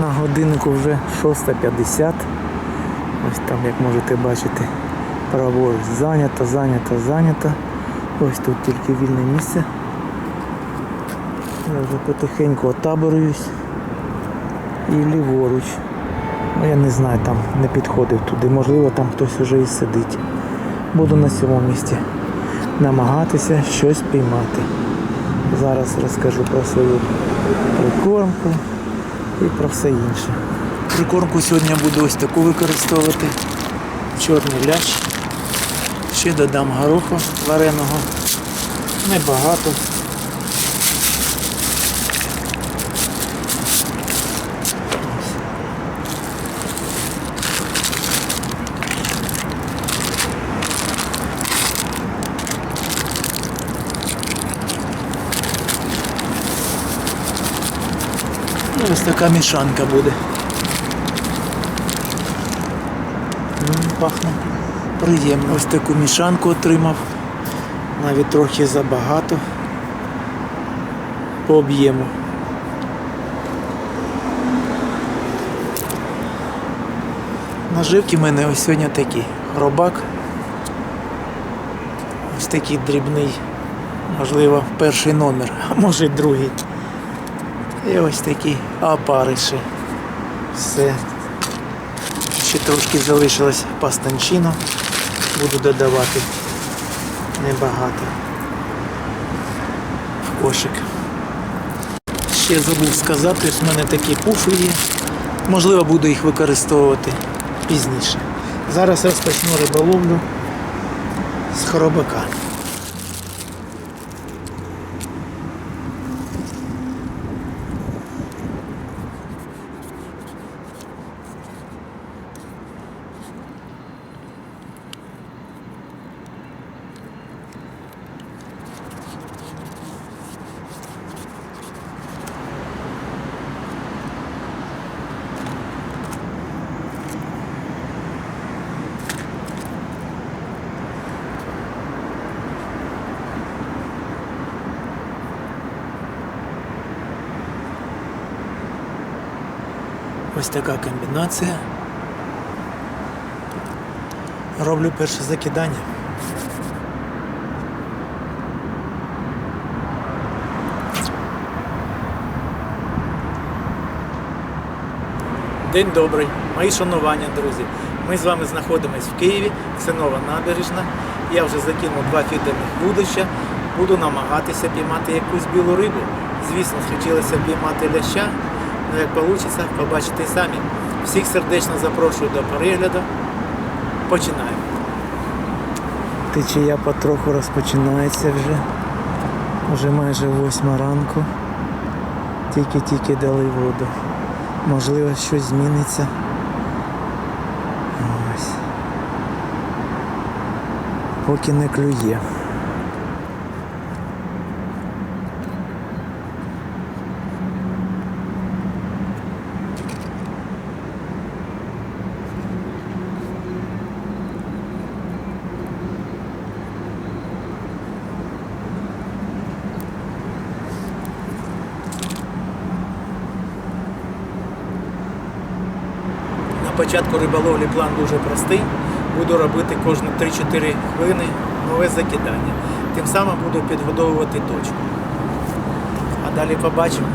На годиннику вже 6.50. Ось там, як можете бачити, праворуч зайнято, зайнято, зайнято. Ось тут тільки вільне місце. Я вже потихеньку отаборююсь. І ліворуч. Ну, я не знаю, там не підходив туди. Можливо, там хтось вже і сидить. Буду на цьому місці намагатися щось піймати. Зараз розкажу про свою прикормку і про все інше. Прикормку сьогодні буду ось таку використовувати. Чорний лящ. Ще додам гороху вареного. Небагато. Ось така мішанка буде. Пахне приємно. Ось таку мішанку отримав. Навіть трохи забагато по об'єму. Наживки в мене ось сьогодні такі. Робак. Ось такий дрібний. Можливо, перший номер, а може й другий. І ось такі опариші. Все. Ще трошки залишилось пастанчино. Буду додавати небагато. В кошик. Ще забув сказати, що в мене такі пуфи є. Можливо, буду їх використовувати пізніше. Зараз розпочну риболовлю з хоробака. Ось така комбінація. Роблю перше закидання. День добрий, мої шанування, друзі. Ми з вами знаходимося в Києві, це нова набережна. Я вже закинув два фідерних вудища. Буду намагатися піймати якусь білу рибу. Звісно, хотілося піймати ляща, але як вийде, побачите самі. Всіх сердечно запрошую до перегляду. Починаємо. Течія потроху розпочинається вже. Вже майже восьма ранку. Тільки-тільки дали воду. Можливо, щось зміниться. Ось. Поки не клює. На початку риболовлі план дуже простий. Буду робити кожні 3-4 хвилини нове закидання. Тим самим буду підгодовувати точку. А далі побачимо.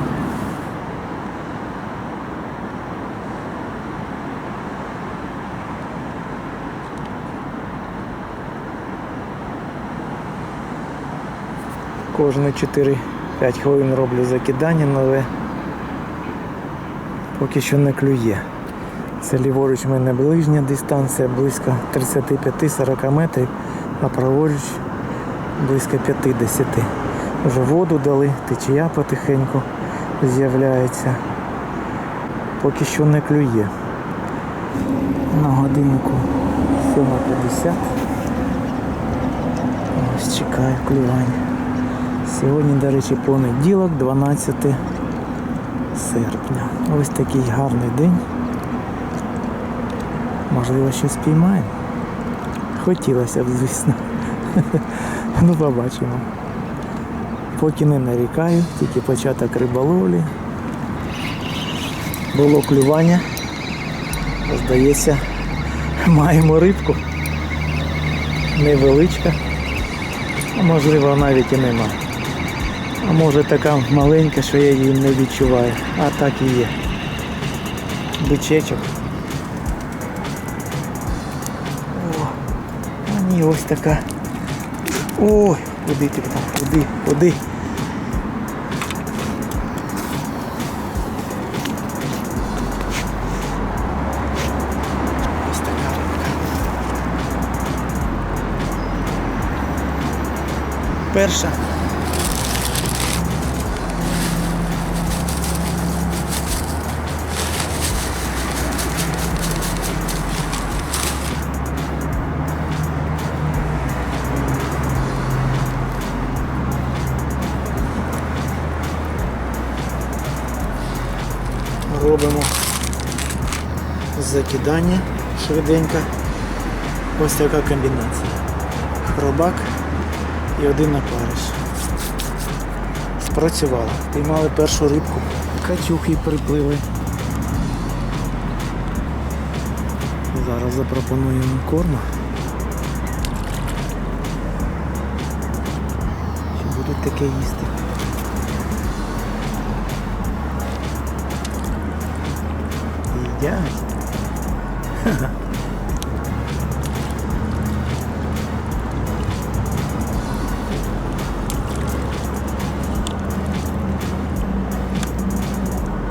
Кожні 4-5 хвилин роблю закидання нове. Поки що не клює. Це ліворуч в мене ближня дистанція, близько 35-40 метрів, а праворуч близько 50. Вже воду дали, течія потихеньку з'являється. Поки що не клює. На годиннику 7.50. Ось чекаю клювання. Сьогодні, до речі, понеділок, 12 серпня. Ось такий гарний день. Можливо, щось піймаємо. Хотілося б, звісно. ну, побачимо. Поки не нарікаю, тільки початок риболовлі. Було клювання. Здається, маємо рибку. Невеличка. Можливо навіть і нема. А може така маленька, що я її не відчуваю. А так і є. Бичечок. А ось така. Ой, куди ти там? Куди? Куди? Перша. Робимо закидання швиденько. Ось така комбінація. Хробак і один опариш. Спрацювало. Піймали першу рибку. Качухи приплили. Зараз запропонуємо корму. Чи будуть таке їсти? Їдять.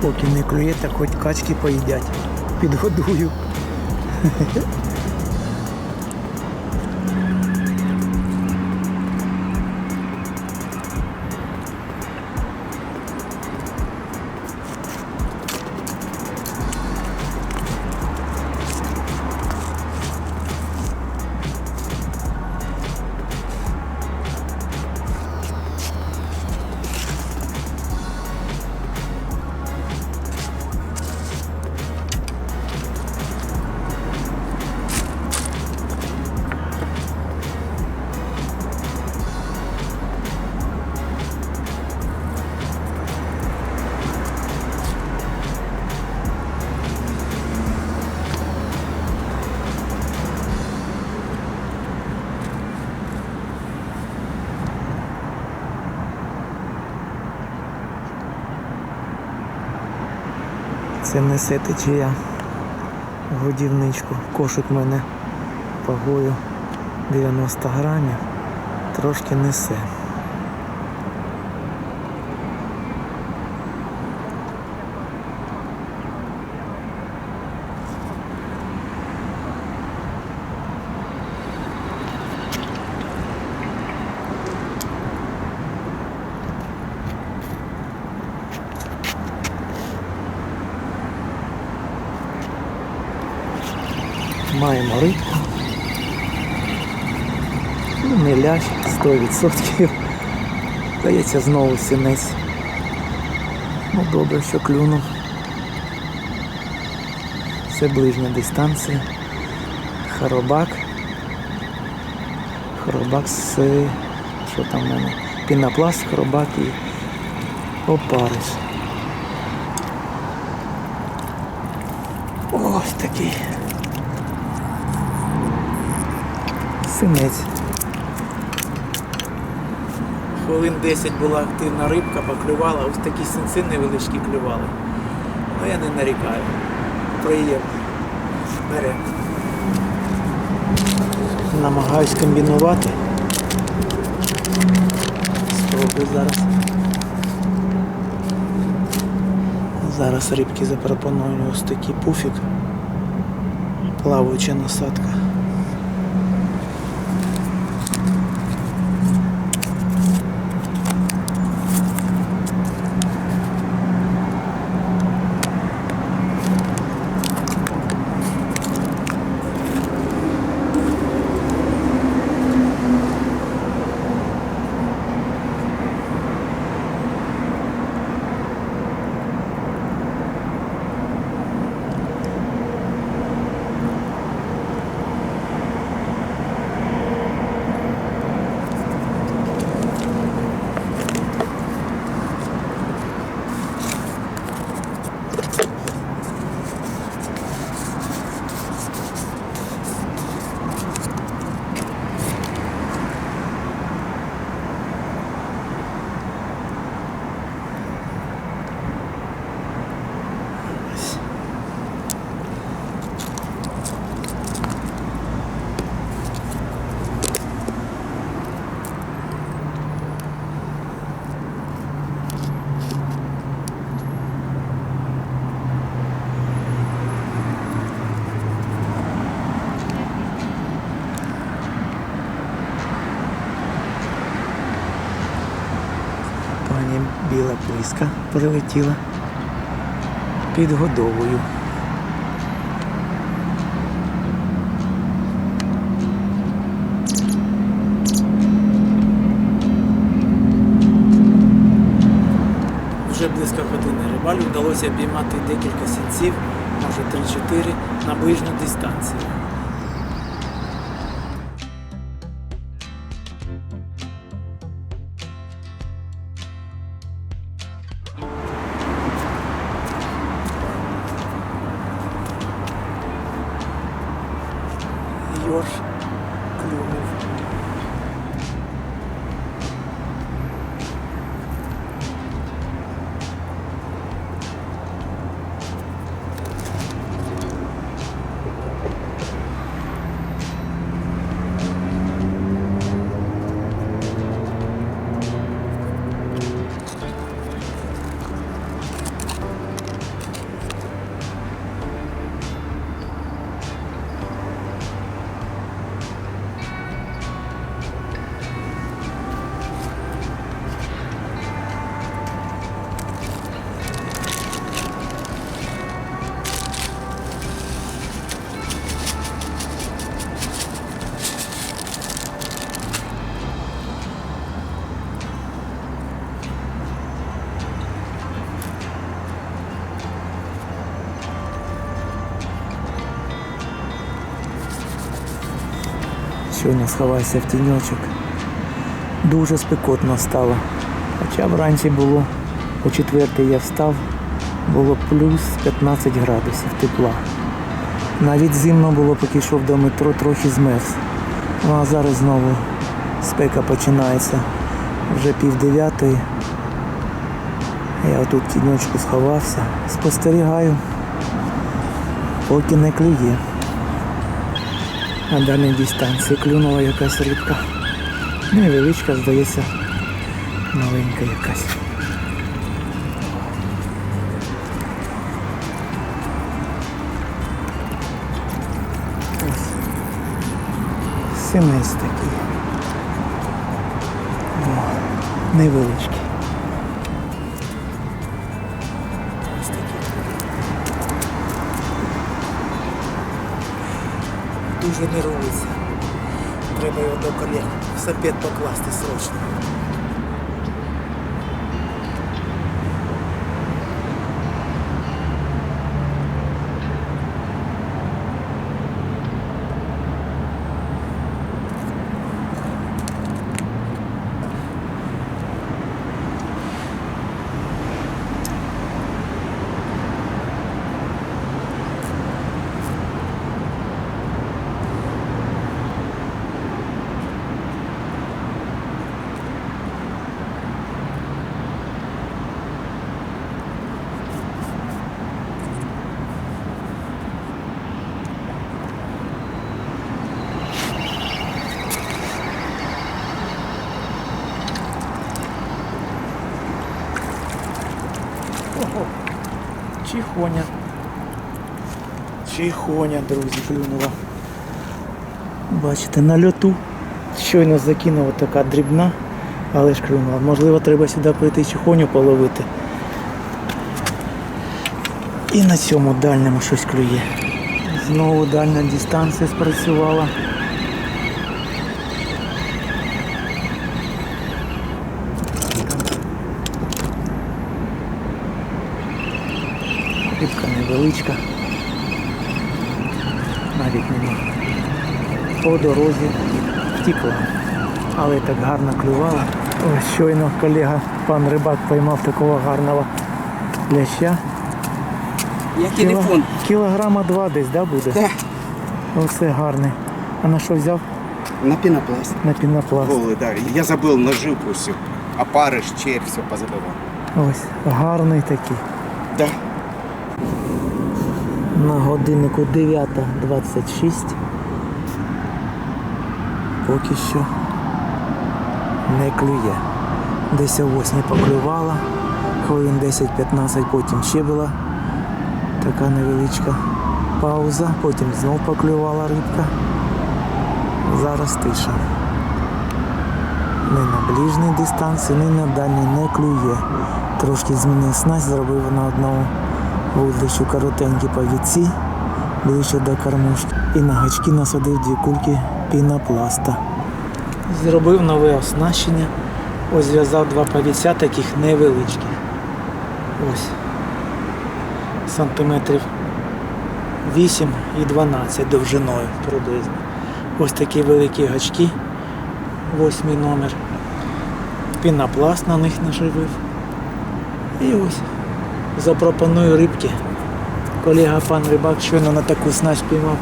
Поки не клює, так хоч качки поїдять. Підгодую. Це несе течія годівничку. Кошик в мене пагою 90 грамів. Трошки несе. Маємо рибку. Ну, не лящ 100%. Здається, знову сінець. Ну добре, що клюнув. Це ближня дистанція. Харобак. Харобак з... Що там в мене? Пінопласт, харобак і опариш. Ось такий. Синець. Хвилин 10 була активна рибка, поклювала, ось такі синці невеличкі клювали. Ну я не нарікаю. Приємно. Бере. Намагаюсь комбінувати. Спробую зараз. Зараз рибки запропоную ось такий пуфік. Плаваюча насадка. Прилетіла під годовою. Вже близько години рибалю вдалося обіймати декілька сінців, може 3-4, на ближню дистанцію. Йорш Сьогодні сховайся в тіньочок. Дуже спекотно стало. Хоча вранці було о четвертій я встав, було плюс 15 градусів тепла. Навіть зимно було, поки йшов до метро, трохи змерз. Ну а зараз знову спека починається. Вже пів дев'ятої. Я тут в тіньочку сховався, спостерігаю, поки не клює. На дальній дистанції клюнула якась рибка. Невеличка, здається, маленька якась. Ось. Синець такий. Невеличкий. Дуже нервується. Треба його до колег в сапет покласти срочно. Чихоня. Чихоня, друзі, клюнула. Бачите, на льоту. Щойно закинула така дрібна, але ж клюнула. Можливо, треба сюди прийти чихоню половити. І на цьому дальньому щось клює. Знову дальня дистанція спрацювала. Рибка невеличка. Навіть нема. По дорозі втікла. Але так гарно клювала. Ось щойно колега пан рибак поймав такого гарного ляща. Я Кіло- телефон. Кілограма два десь, да, буде? Да, Оце гарний. А на що взяв? на пенопласт. На пінопласт. Голый, да. Я забыл наживку всю. Опарыш, червь, все позабывал. Ось, гарний такий. На годиннику 9.26. Поки що не клює. Десь о 8 поклювала, хвилин 10-15, потім ще була така невеличка пауза, потім знов поклювала рибка. Зараз тиша. Ні на ближній дистанції, ні на дальній не клює. Трошки змінив снасть, зробив на одному вудлищу коротенькі повідці, ближче до кормушки. І на гачки насадив дві кульки пінопласта. Зробив нове оснащення. Ось зв'язав два повідця таких невеличких. Ось. Сантиметрів 8 і 12 довжиною приблизно. Ось такі великі гачки, восьмий номер. Пінопласт на них наживив. І ось запропоную рибки. Колега пан рибак щойно на таку снасть піймав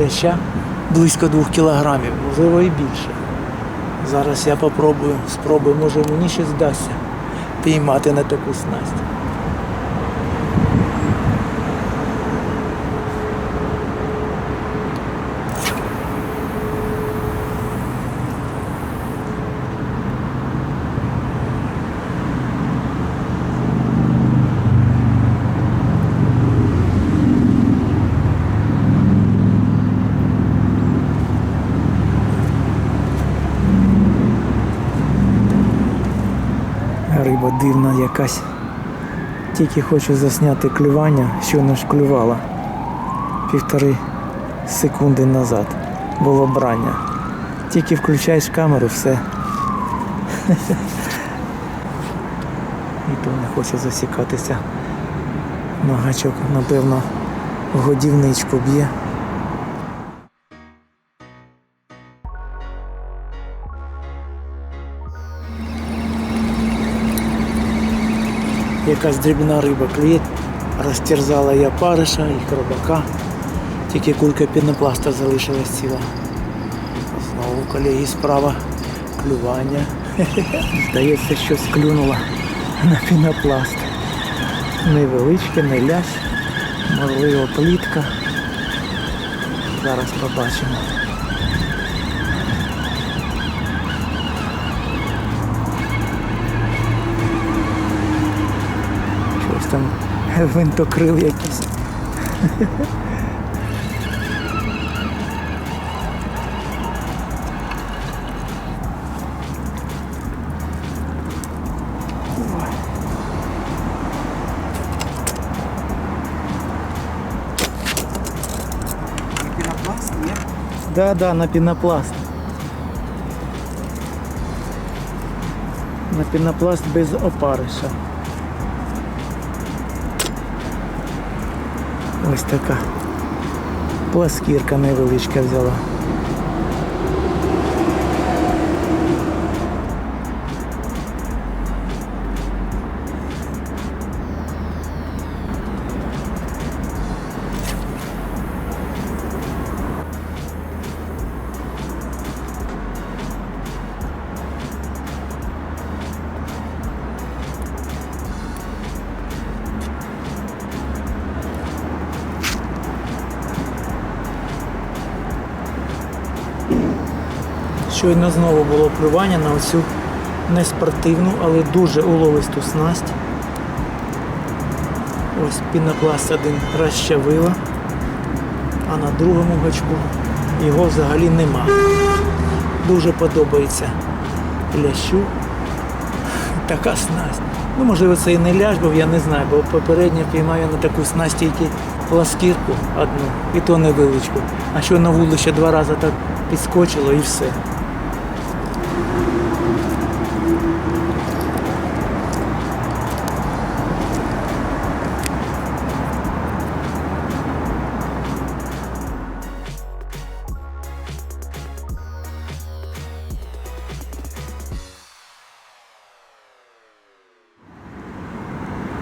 ляща близько 2 кілограмів, можливо і більше. Зараз я попробую, спробую, може мені ще здасться піймати на таку снасть. Риба дивна якась. Тільки хочу засняти клювання, що не клювала. Півтори секунди назад було брання. Тільки включаєш камеру, все. І то не хоче засікатися. На гачок, напевно, годівничку б'є. Якась дрібна риба клює, розтерзала я париша і хробака. Тільки кулька пінопласта залишилась ціла. Знову колеги справа клювання. Здається, щось клюнуло на пінопласт. Невеличке, не лясь, можливо, плітка. Зараз побачимо. Там винтокрил якийсь. Пінопласт, ні? Да, да, на пінопласт. На пінопласт без опариша. Ось така. Пласкірка невеличка взяла. Щойно знову було плювання на оцю неспортивну, але дуже уловисту снасть. Ось пінопласт один розчавила, а на другому гачку його взагалі нема. Дуже подобається лящу. Така снасть. Ну, можливо, це і не ляж, бо я не знаю, бо попередньо піймаю на таку снасть тільки пласкірку одну, і то невеличку. А що на вулище два рази так підскочило і все.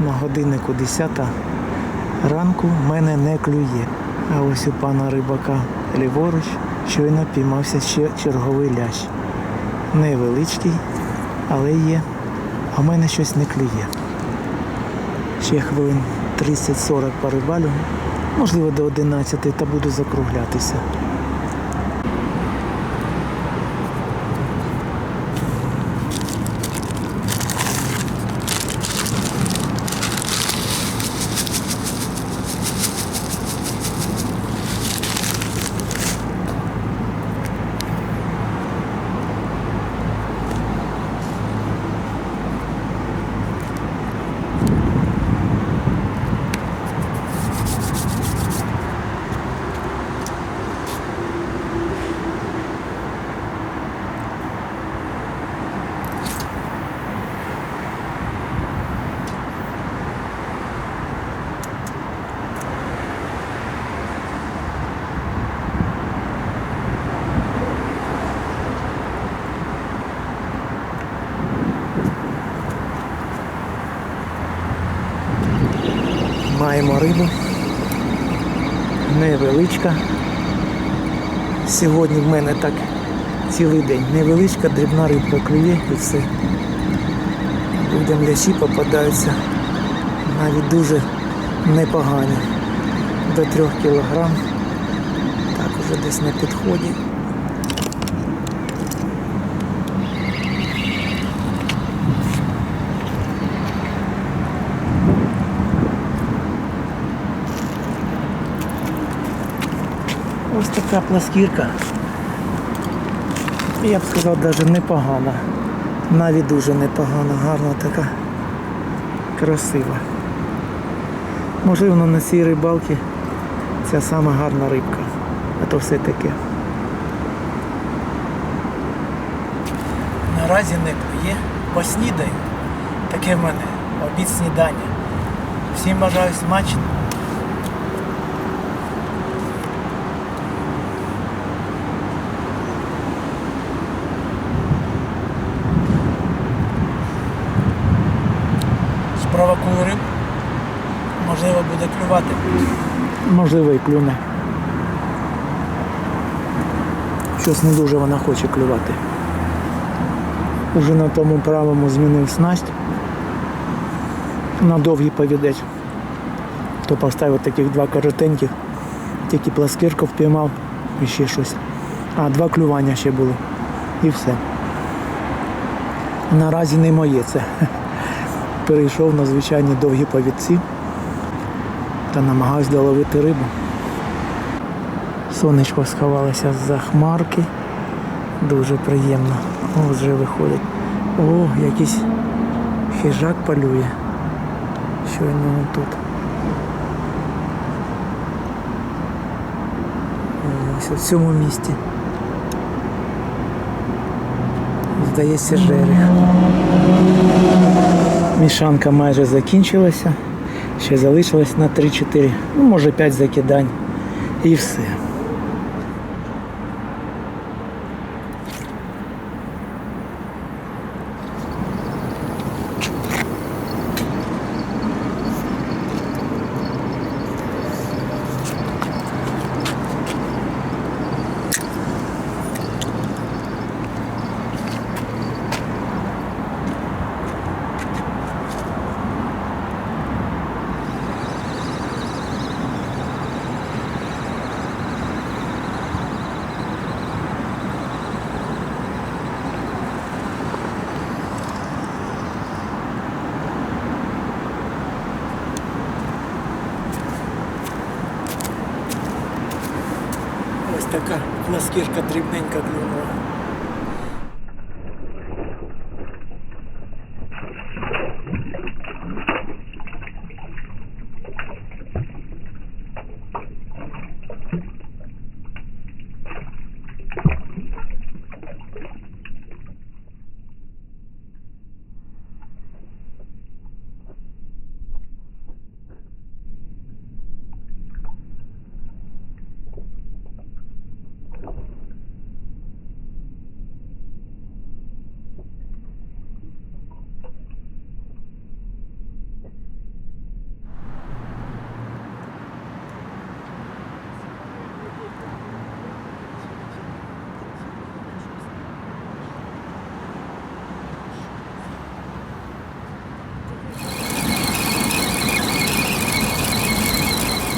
На годиннику 10 ранку в мене не клює. А ось у пана рибака ліворуч щойно піймався ще черговий лящ. Невеличкий, але є. А в мене щось не клює. Ще хвилин 30-40 порибалю, можливо до 11 та буду закруглятися. Рибу. Невеличка. Сьогодні в мене так цілий день. Невеличка, дрібна рибка клює і все. Людям лящі попадаються навіть дуже непогані. До 3 кілограм. Так, уже десь на підході. Ось така пласкірка. Я б сказав, навіть непогана. Навіть дуже непогана, гарна така, красива. Можливо, на цій рибалці ця сама гарна рибка. А то все таке. Наразі не клює. Поснідаю. Таке в мене обід снідання. Всім бажаю смачно. Можливо. Можливо, і клюне. Щось не дуже вона хоче клювати. Уже на тому правому змінив снасть. На довгий повідець. То поставив таких два коротеньких, тільки пласкирку впіймав і ще щось. А, два клювання ще було. І все. Наразі не моє це. Перейшов на звичайні довгі повідці та намагаюсь доловити рибу. Сонечко сховалося за хмарки. Дуже приємно. О, вже виходить. О, якийсь хижак полює. Щойно он тут. Ось в цьому місці. Здається, жерех. Мішанка майже закінчилася. Ще залишилось на 3-4, ну може 5 закидань. І все. Ось така пласкірка дрібненька клюнула.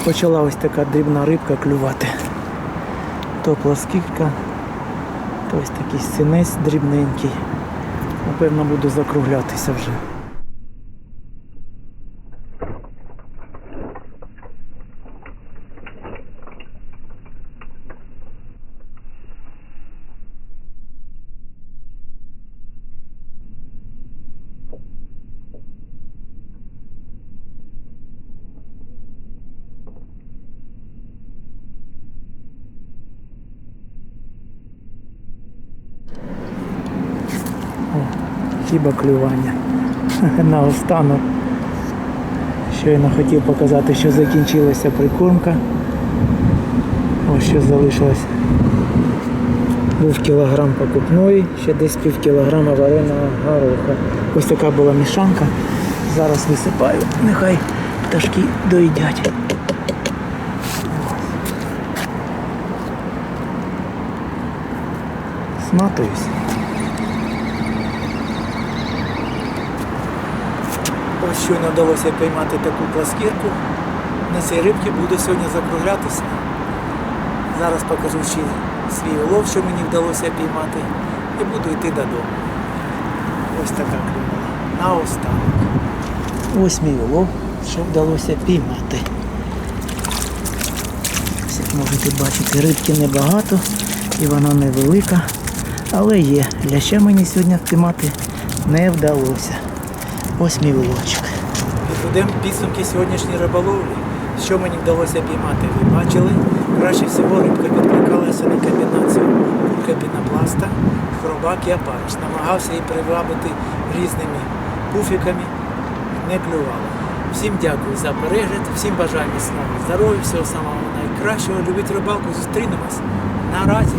Почала ось така дрібна рибка клювати. То плоскірка, то ось такий синець дрібненький. Напевно, буду закруглятися вже. Хіба клювання. Наостанок. Щойно хотів показати, що закінчилася прикормка. Ось що залишилось. Був кілограм покупної, ще десь пів кілограма вареного гороха. Ось така була мішанка. Зараз висипаю. Нехай пташки доїдять. Сматуюсь. Ось щойно вдалося поймати таку пласкірку. На цій рибці буду сьогодні закруглятися. Зараз покажу ще свій улов, що мені вдалося піймати, і буду йти додому. Ось така клювала. На останок. Ось мій улов, що вдалося піймати. Як можете бачити, рибки небагато і вона невелика, але є. Ляща мені сьогодні впіймати не вдалося. Ось мій уловчик. Підведемо підсумки сьогоднішньої риболовлі. Що мені вдалося піймати? Ви бачили? Краще всього рибка відкликалася на комбінацію кулька пінопласта, хробак і опариш. Намагався її привабити різними пуфіками, не клювало. Всім дякую за перегляд, всім бажаю міцного здоров'я, всього самого найкращого. Любіть рибалку, зустрінемось. Наразі.